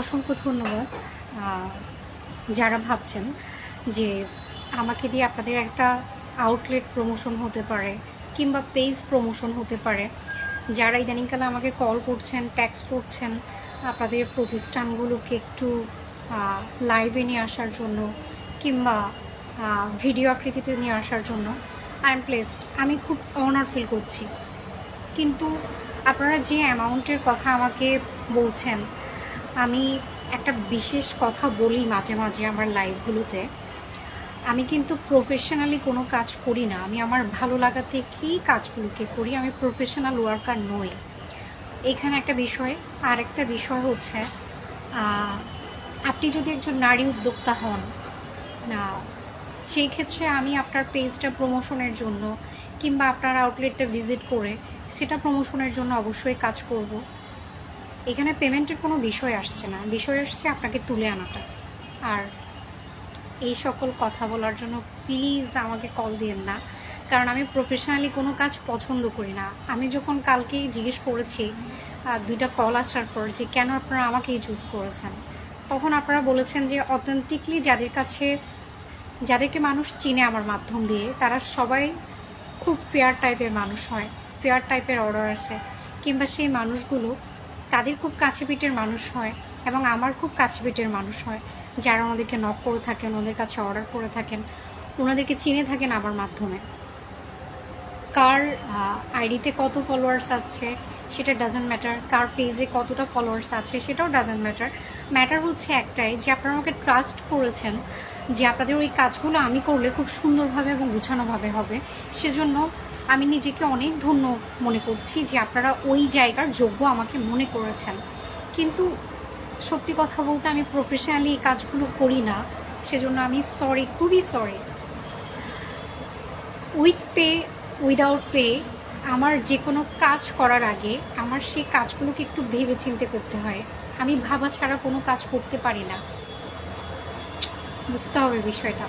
অসংখ্য ধন্যবাদ। যারা ভাবছেন যে আমাকে দিয়ে আপনাদের একটা আউটলেট প্রমোশন হতে পারে কিংবা পেজ প্রমোশন হতে পারে, যারা ইদানিংকালে আমাকে কল করছেন ট্যাক্স করছেন, আপনাদের প্রতিষ্ঠানগুলোকে একটু লাইভে নিয়ে আসার জন্য কিংবা ভিডিও আকৃতিতে নিয়ে আসার জন্য আই এম প্লেসড আমি খুব অনার ফিল করছি। কিন্তু আপনারা যে অ্যামাউন্টের কথা আমাকে বলছেন আমি একটা বিশেষ কথা বলি মাঝে মাঝে আমার লাইভগুলোতে আমি কিন্তু প্রফেশনালি কোনো কাজ করি না। আমি আমার ভালো লাগা থেকেই কাজগুলোকে করি, আমি প্রফেশনাল ওয়ার্কার নই। এখানে একটা বিষয়। আর একটা বিষয় হচ্ছে আপনি যদি একজন নারী উদ্যোক্তা হন, না, সেই ক্ষেত্রে আমি আপনার পেজটা প্রমোশনের জন্য কিংবা আপনার আউটলেটটা ভিজিট করে, সেটা প্রমোশনের জন্য অবশ্যই কাজ করব। এখানে পেমেন্টের কোনো বিষয় আসছে না। বিষয় আসছে আপনাকে তুলে আনাটা। আর এই সকল কথা বলার জন্য প্লিজ আমাকে কল দিয়েন না। কারণ আমি প্রফেশনালি কোনো কাজ পছন্দ করি না। আমি যখন কালকেই জিজ্ঞেস করেছি দুইটা কল আসার পর যে কেন আপনারা আমাকেই চুজ করেছেন, তখন আপনারা বলেছেন যে অথেন্টিকলি যাদের কাছে, যাদেরকে মানুষ চিনে আমার মাধ্যম দিয়ে, তারা সবাই খুব ফেয়ার টাইপের মানুষ হয়। ফেয়ার টাইপের অর্ডার আছে কিংবা সেই মানুষগুলো তাদের খুব কাছে পিঠের মানুষ হয় এবং আমার খুব কাছে পিঠের মানুষ হয়। যারা ওনাদেরকে নক করে থাকেন, ওদের কাছে অর্ডার করে থাকেন, ওনাদেরকে চিনে থাকেন আমার মাধ্যমে। কার আইডিতে কত ফলোয়ার্স আছে সেটা ডাজেন্ট ম্যাটার কার পেজে কতটা ফলোয়ার্স আছে সেটাও ডাজেন্ট ম্যাটার ম্যাটার হচ্ছে একটাই যে আপনারা আমাকে ট্রাস্ট করেছেন যে আপনাদের ওই কাজগুলো আমি করলে খুব সুন্দরভাবে এবং গুছানোভাবে হবে। সেজন্য আমি নিজেকে অনেক ধন্য মনে করছি যে আপনারা ওই জায়গার যোগ্য আমাকে মনে করেছেন। কিন্তু সত্যি কথা বলতে আমি প্রফেশনালি এই কাজগুলো করি না, সেজন্য আমি সরি খুবই sorry with pay without pay আমার যে কোনো কাজ করার আগে আমার সেই কাজগুলোকে একটু ভেবে চিন্তে করতে হয়। আমি ভাবা ছাড়া কোনো কাজ করতে পারি না। বুঝতে হবে বিষয়টা।